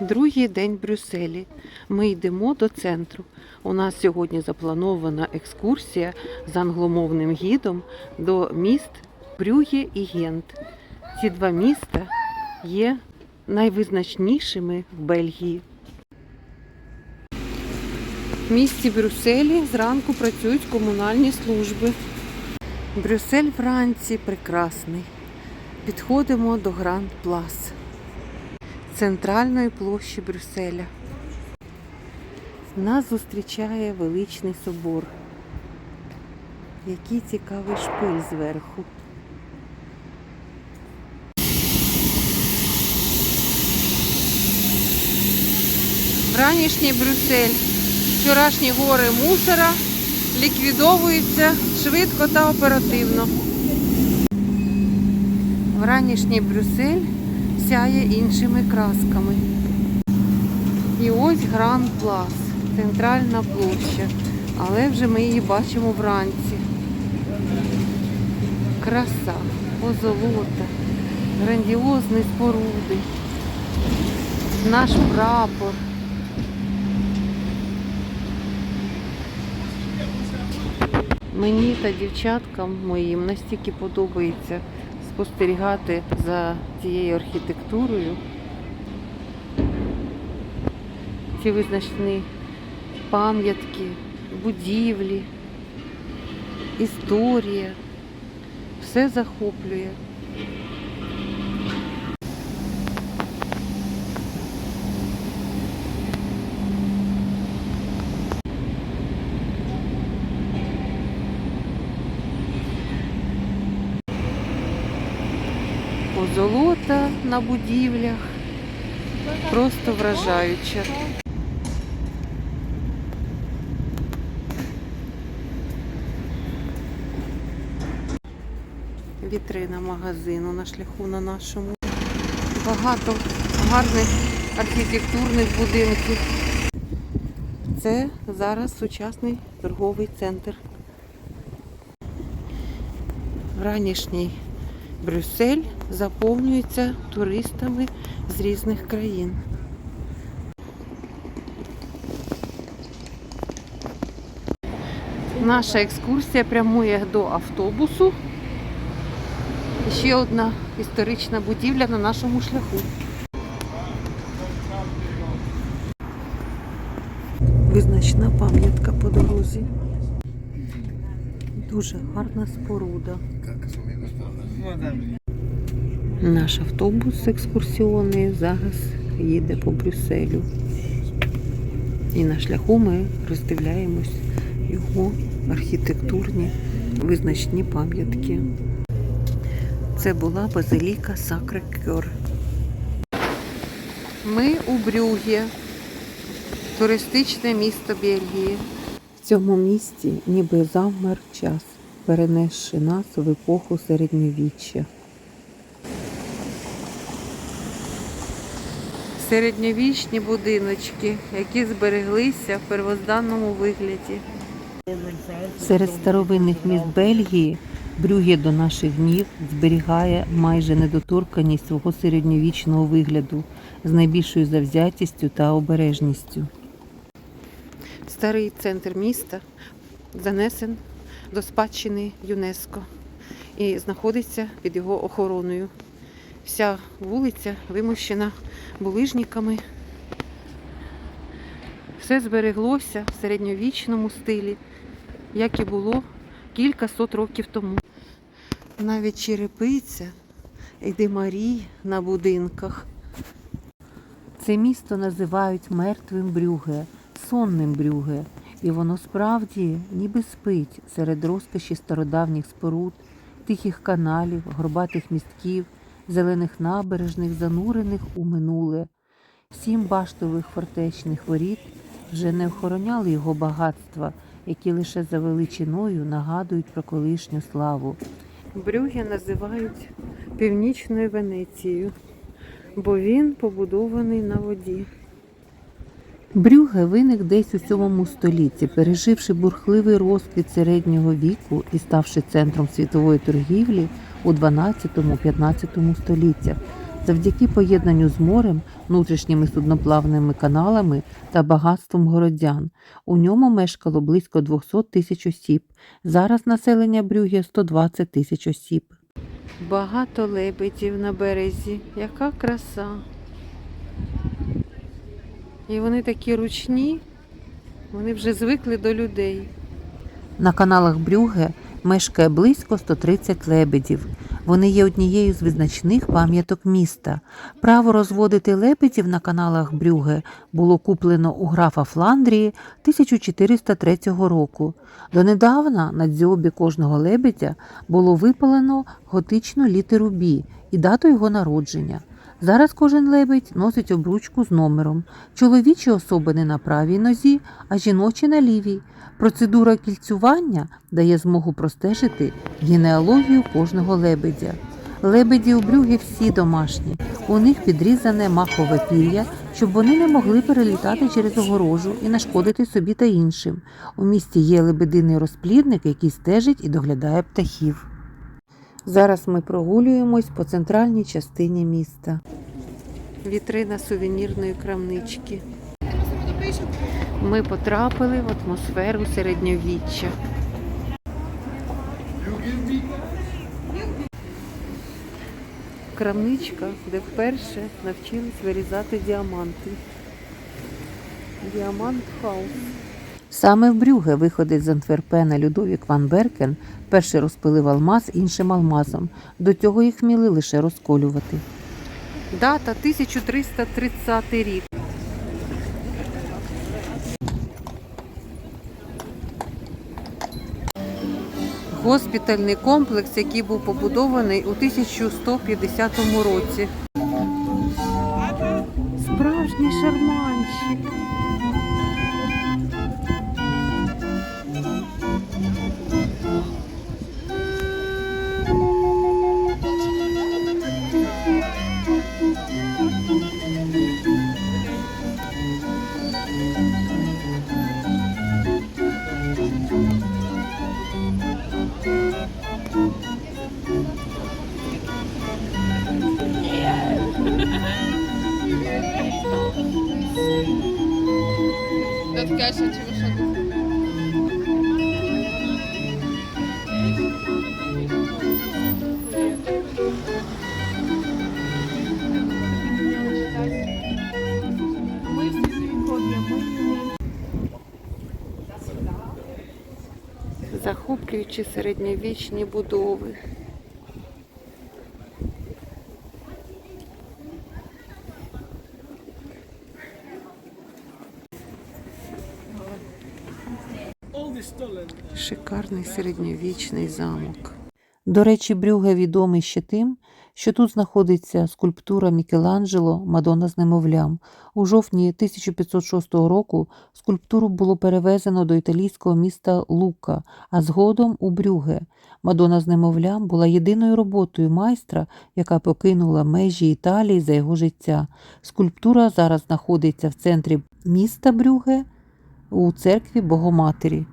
Другий день Брюсселі. Ми йдемо до центру. У нас сьогодні запланована екскурсія з англомовним гідом до міст Брюге і Гент. Ці два міста є найвизначнішими в Бельгії. В місті Брюсселі зранку працюють комунальні служби. Брюссель вранці прекрасний. Підходимо до Гранд Плас центральної площі Брюсселя. Нас зустрічає величний собор. Який цікавий шпиль зверху. Вранішній Брюссель. Вчорашні гори мусора ліквідовуються швидко та оперативно. Вранішній Брюссель сяє іншими красками. І ось Гранд Плас, центральна площа. Але вже ми її бачимо вранці. Краса, позолота, грандіозні споруди, наш прапор. Мені та дівчаткам моїм настільки подобається спостерігати за цією архітектурою. Ці визначні пам'ятки, будівлі, історія. Все захоплює. Позолота на будівлях. Просто вражаюча. Вітрина магазину на шляху на нашому. Багато гарних архітектурних будинків. Це зараз сучасний торговий центр. Ранішній Брюссель заповнюється туристами з різних країн. Наша екскурсія прямує до автобусу. Ще одна історична будівля на нашому шляху. Визначна пам'ятка по дорозі. Дуже гарна споруда. Наш автобус екскурсіонний зараз їде по Брюсселю. І на шляху ми роздивляємось його архітектурні визначні пам'ятки. Це була базиліка Сакре Кьор. Ми у Брюге, туристичне місто Бельгії. В цьому місті ніби завмер час, перенесши нас в епоху середньовіччя. Середньовічні будиночки, які збереглися в первозданному вигляді. Серед старовинних міст Бельгії Брюге до наших днів зберігає майже недоторканість свого середньовічного вигляду з найбільшою завзятістю та обережністю. Старий центр міста занесен до спадщини ЮНЕСКО і знаходиться під його охороною. Вся вулиця вимощена булижниками. Все збереглося в середньовічному стилі, як і було кілька сот років тому. Навіть черепиця і димарі на будинках. Це місто називають мертвим Брюге, сонним Брюге, і воно справді ніби спить серед розкоші стародавніх споруд, тихих каналів, горбатих містків, зелених набережних, занурених у минуле. Сім баштових фортечних воріт вже не охороняли його багатства, які лише за величиною нагадують про колишню славу. Брюге називають північною Венецією, бо він побудований на воді. Брюге виник десь у 7 столітті, переживши бурхливий розквіт середнього віку і ставши центром світової торгівлі у 12-15 століттях. Завдяки поєднанню з морем, внутрішніми судноплавними каналами та багатством городян у ньому мешкало близько 200 тисяч осіб. Зараз населення Брюгге 120 тисяч осіб. Багато лебедів на березі. Яка краса. І вони такі ручні, вони вже звикли до людей. На каналах Брюгге мешкає близько 130 лебедів. Вони є однією з визначних пам'яток міста. Право розводити лебедів на каналах Брюгге було куплено у графа Фландрії 1403 року. Донедавна на дзьобі кожного лебедя було випалено готичну літеру Бі і дату його народження. Зараз кожен лебедь носить обручку з номером. Чоловічі особини на правій нозі, а жіночі на лівій. Процедура кільцювання дає змогу простежити генеалогію кожного лебедя. Лебеді у брюгі всі домашні. У них підрізане махове пір'я, щоб вони не могли перелітати через огорожу і нашкодити собі та іншим. У місті є лебединий розплідник, який стежить і доглядає птахів. Зараз ми прогулюємось по центральній частині міста. Вітрина сувенірної крамнички. Ми потрапили в атмосферу середньовіччя. Крамничка, де вперше навчились вирізати діаманти. Діамант хаус. Саме в Брюге виходить з Антверпена Людовік Ван Беркен перший розпилив алмаз іншим алмазом. До цього їх вміли лише розколювати. Дата 1330 рік. Госпітальний комплекс, який був побудований у 1150 році. Справжній шарманщик. Захоплюючи середньовічні будови. Шикарний середньовічний замок. До речі, Брюге відомий ще тим, що тут знаходиться скульптура Мікеланджело Мадонна з немовлям. У жовтні 1506 року скульптуру було перевезено до італійського міста Лука, а згодом у Брюге. Мадонна з немовлям була єдиною роботою майстра, яка покинула межі Італії за його життя. Скульптура зараз знаходиться в центрі міста Брюге у церкві Богоматері.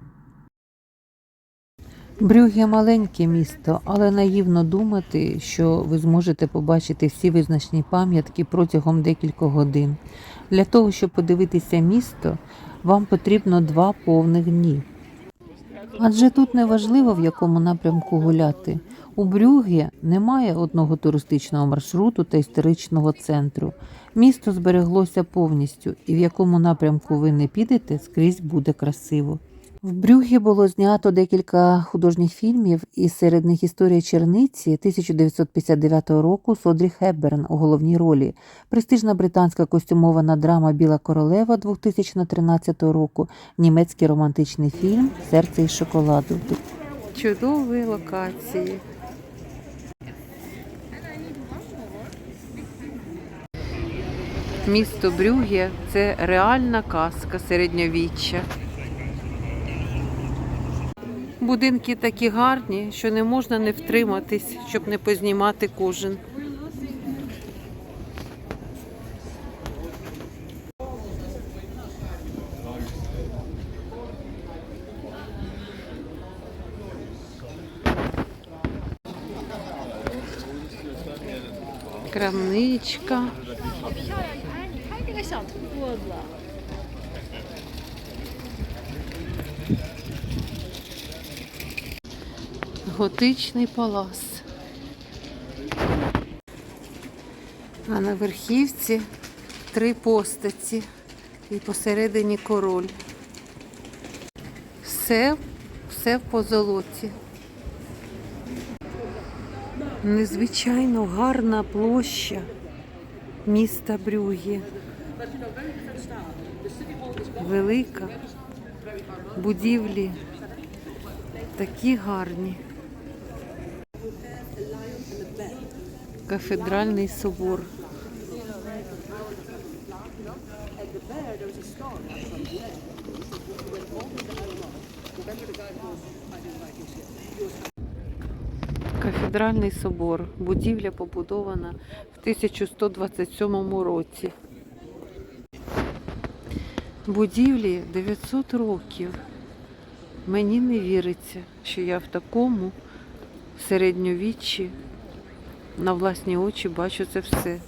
Брюгге маленьке місто, але наївно думати, що ви зможете побачити всі визначні пам'ятки протягом декількох годин. Для того, щоб подивитися місто, вам потрібно два повних дні. Адже тут не важливо, в якому напрямку гуляти. У Брюгге немає одного туристичного маршруту та історичного центру. Місто збереглося повністю, і в якому напрямку ви не підете, скрізь буде красиво. В Брюгге було знято декілька художніх фільмів, і серед них історія черниці 1959 року Содрі Хепберн у головній ролі, престижна британська костюмована драма Біла королева 2013 року, німецький романтичний фільм Серце із шоколаду. Чудові локації. Місто Брюгге – це реальна казка середньовіччя. Будинки такі гарні, що не можна не втриматись, щоб не познімати кожен. Крамничка. Готичний палац. А на верхівці три постаті і посередині король. Все, все в позолоті. Незвичайно гарна площа міста Брюгі. Велика. Будівлі такі гарні. Кафедральний собор. Кафедральний собор. Будівля побудована в 1127 році. Будівлі 900 років. Мені не віриться, що я в такому середньовіччі на власні очі бачу це все.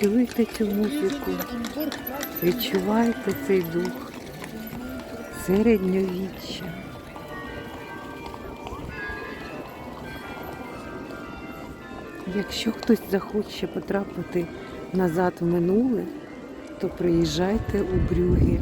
Чуєте цю музику? відчувайте цей дух середньовіччя. Якщо хтось захоче потрапити назад в минуле, то приїжджайте у Брюги.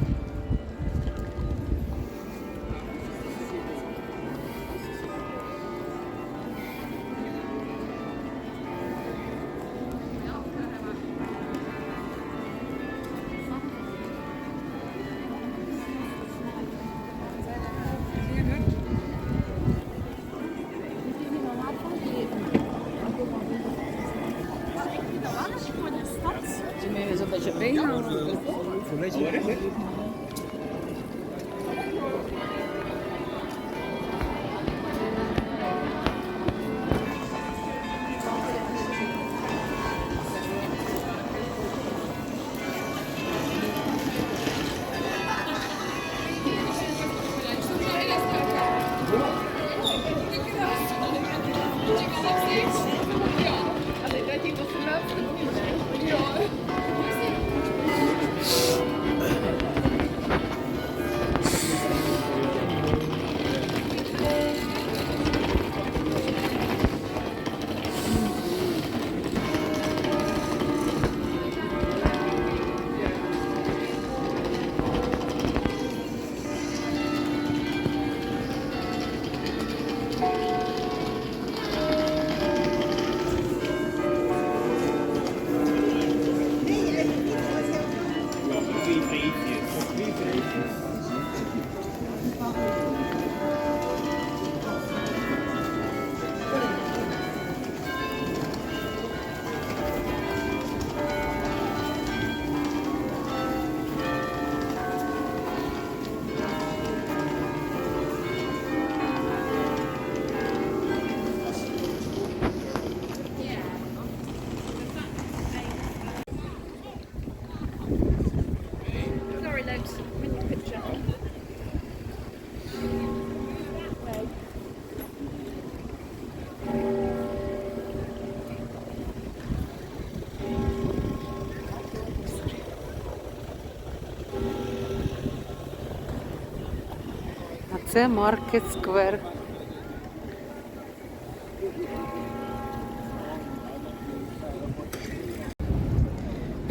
Це Маркет Сквер.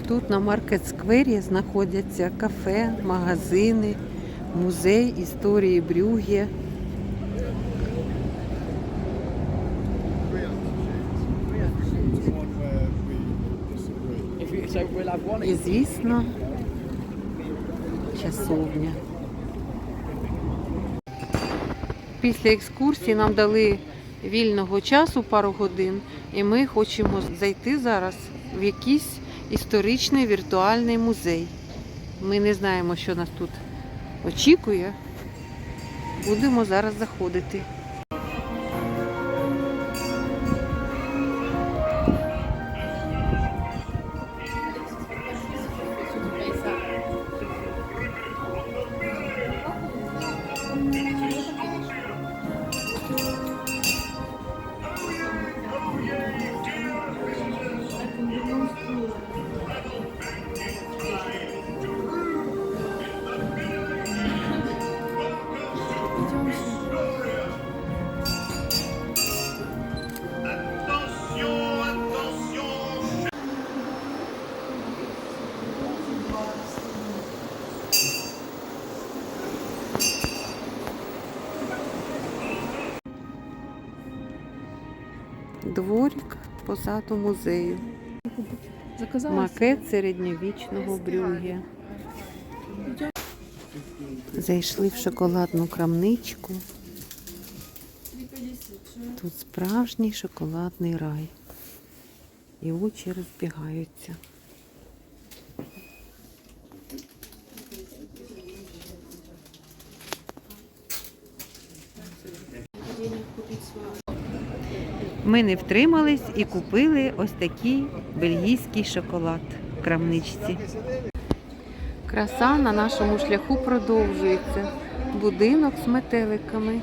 Тут на Маркет Сквері знаходяться кафе, магазини, музей історії Брюгге. І, звісно, часовня. Після екскурсії нам дали вільного часу пару годин, і ми хочемо зайти зараз в якийсь історичний віртуальний музей. Ми не знаємо, що нас тут очікує. Будемо зараз заходити. Дворик позаду музею. Макет середньовічного брюгге. Зайшли в шоколадну крамничку. Тут справжній шоколадний рай. І очі розбігаються. Ми не втримались і купили ось такий бельгійський шоколад в крамничці. Краса на нашому шляху продовжується. Будинок з метеликами.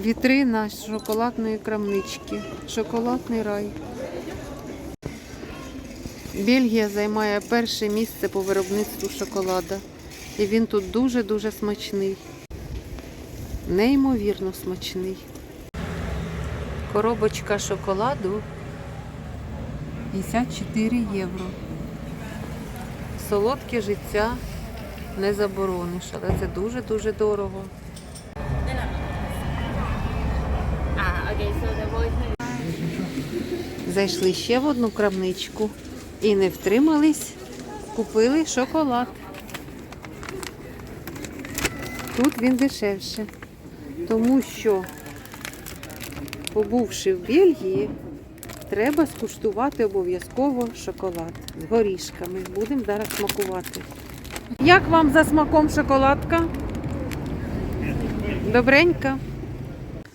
Вітрина шоколадної крамнички. Шоколадний рай. Бельгія займає перше місце по виробництву шоколада. І він тут дуже-дуже смачний. Неймовірно смачний. Коробочка шоколаду 54 євро. Солодке життя не заборониш, але це дуже-дуже дорого. Зайшли ще в одну крамничку і не втримались, купили шоколад. Тут він дешевше, тому що, побувши в Бельгії, треба скуштувати обов'язково шоколад з горішками. Будемо зараз смакувати. Як вам за смаком шоколадка? Добренька.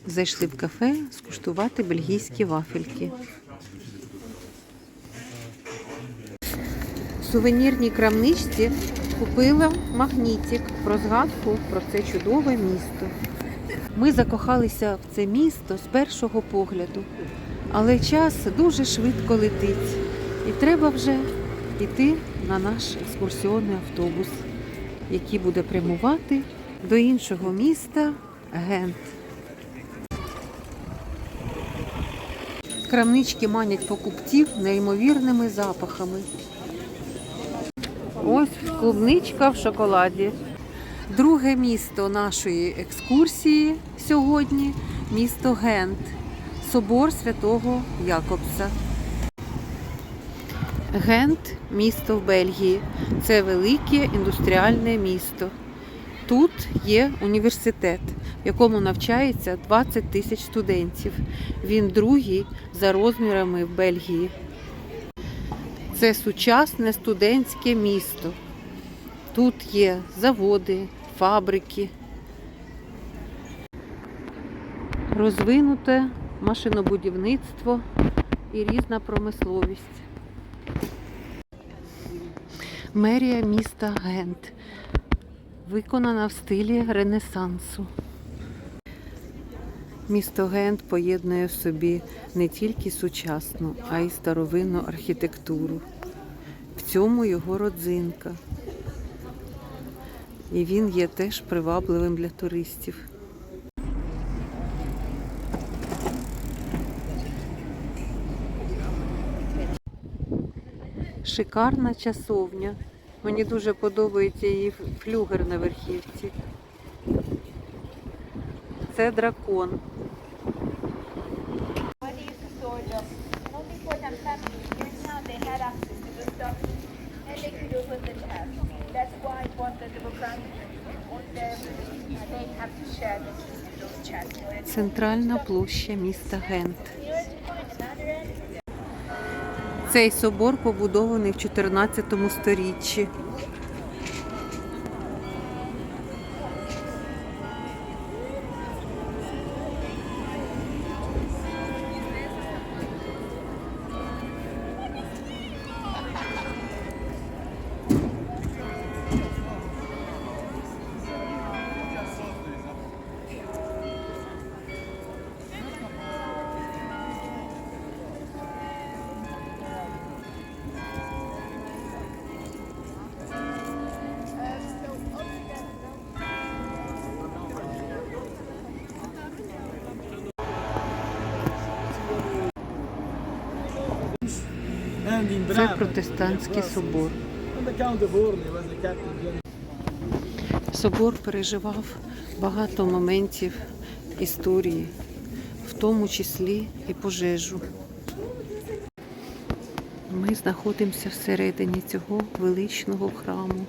Зайшли в кафе скуштувати бельгійські вафельки. В сувенірній крамничці купила магнітик про згадку про це чудове місто. Ми закохалися в це місто з першого погляду, але час дуже швидко летить, і треба вже йти на наш екскурсіонний автобус, який буде прямувати до іншого міста Гент. Крамнички манять покупців неймовірними запахами. Ось клубничка в шоколаді. Друге місто нашої екскурсії сьогодні місто Гент, собор святого Якобса. Гент місто в Бельгії. Це велике індустріальне місто. Тут є університет, в якому навчається 20 тисяч студентів. Він другий за розмірами в Бельгії. Це сучасне студентське місто. Тут є заводи, фабрики, розвинуте машинобудівництво і різна промисловість. Мерія міста Гент виконана в стилі Ренесансу. Місто Гент поєднує в собі не тільки сучасну, а й старовинну архітектуру. В цьому його родзинка. І він є теж привабливим для туристів. Шикарна часовня. Мені дуже подобається її флюгер на верхівці. Це дракон. Центральна площа міста Гент. Цей собор побудований в 14 сторіччі. Це протестантський собор. Собор переживав багато моментів історії, в тому числі і пожежу. Ми знаходимося всередині цього величного храму.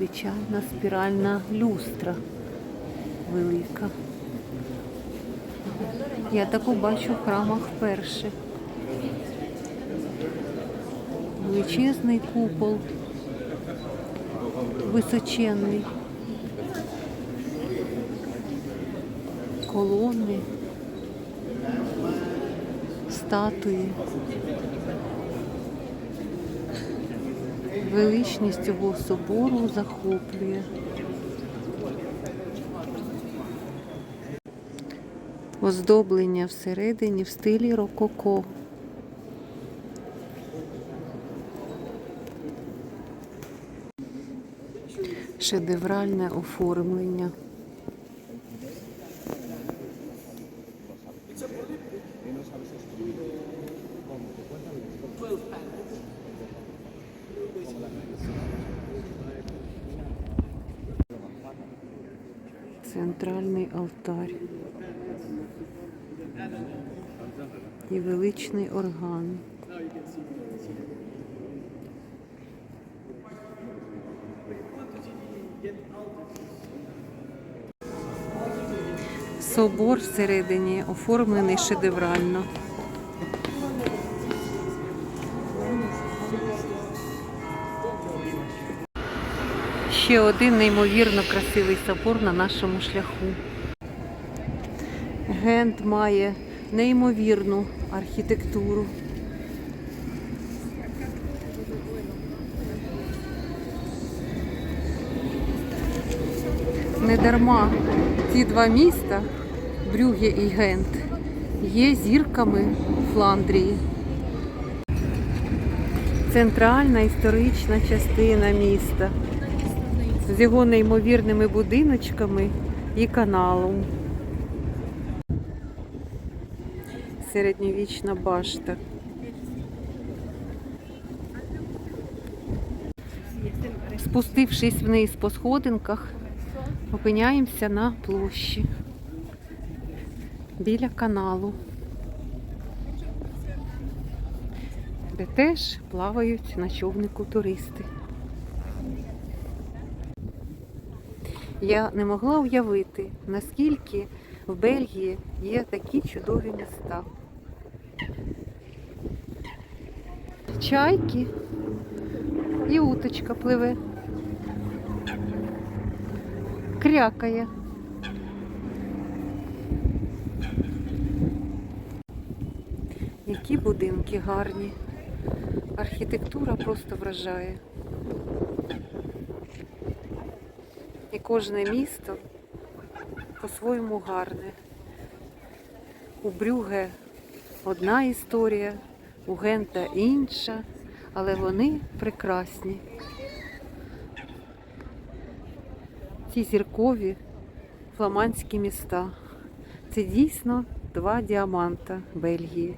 Яка незвичайна спіральна люстра велика. Я таку бачу в храмах вперше. Величезний купол, височенний. Колони, статуї. Величність цього собору захоплює. Оздоблення всередині в стилі рококо. Шедевральне оформлення. Центральний алтарь. І величний орган. Собор всередині оформлений шедеврально. Ще один неймовірно красивий собор на нашому шляху. Гент має неймовірну архітектуру. Недарма ці два міста, Брюгге і Гент, є зірками Фландрії. Центральна історична частина міста з його неймовірними будиночками і каналом. Середньовічна башта. Спустившись вниз по сходинках, опиняємося на площі біля каналу, де теж плавають на човнику туристи. Я не могла уявити, наскільки в Бельгії є такі чудові міста. Чайки і уточка пливе. Крякає. Які будинки гарні. Архітектура просто вражає. І кожне місто по-своєму гарне. У Брюге одна історія, у Гента інша, але вони прекрасні. Ці зіркові фламандські міста. Це дійсно два діаманта Бельгії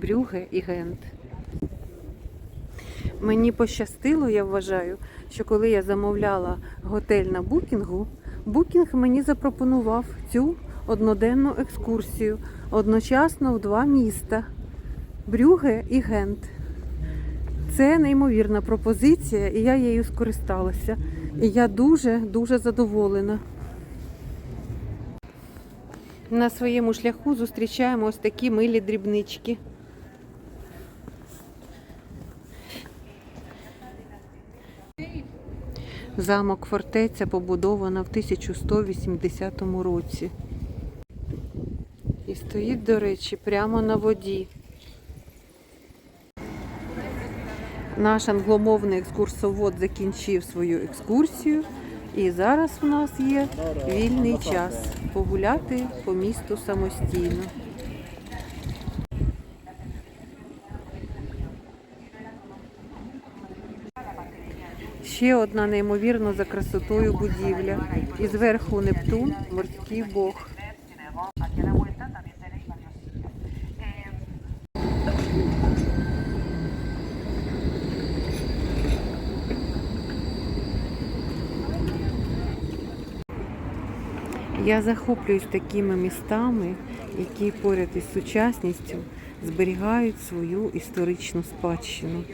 Брюге і Гент. Мені пощастило, я вважаю, що коли я замовляла готель на букінгу, букінг мені запропонував цю одноденну екскурсію одночасно в два міста Брюге і Гент. Це неймовірна пропозиція, і я її скористалася. І я дуже-дуже задоволена. На своєму шляху зустрічаємо ось такі милі дрібнички. Замок фортеця побудована в 1180 році. І стоїть, до речі, прямо на воді. Наш англомовний екскурсовод закінчив свою екскурсію, і зараз у нас є вільний час погуляти по місту самостійно. Ще одна неймовірно за красотою будівля. І зверху Нептун, морський бог. Я захоплююсь такими містами, які поряд із сучасністю зберігають свою історичну спадщину.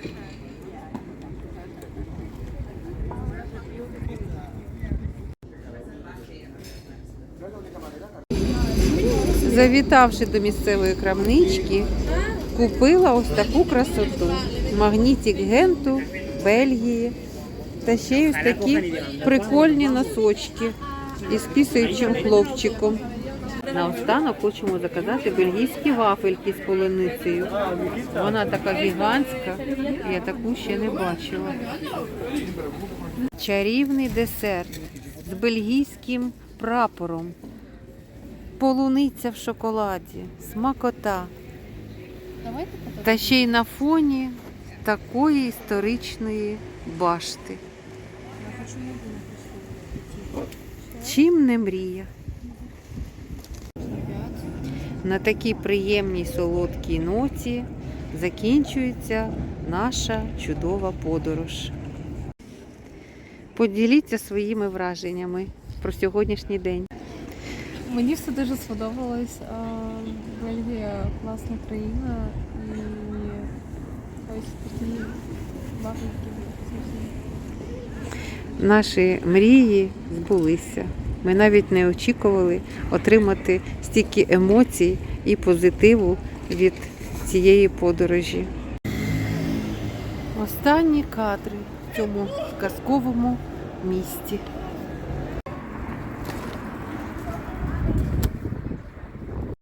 Завітавши до місцевої крамнички, купила ось таку красоту. Магнітик Генту, Бельгії. Та ще й ось такі прикольні носочки із пісаючим хлопчиком. Наостанок хочемо заказати бельгійські вафельки з полуницею. Вона така гігантська, я таку ще не бачила. Чарівний десерт з бельгійським прапором. Полуниця в шоколаді, смакота. Та ще й на фоні такої історичної башти. Чим не мрія? На такій приємній солодкій ноті закінчується наша чудова подорож. Поділіться своїми враженнями про сьогоднішній день. Мені все дуже сподобалось. Бельгія класна країна і ось такі вафельки. Наші мрії збулися. Ми навіть не очікували отримати стільки емоцій і позитиву від цієї подорожі. Останні кадри в цьому казковому місті.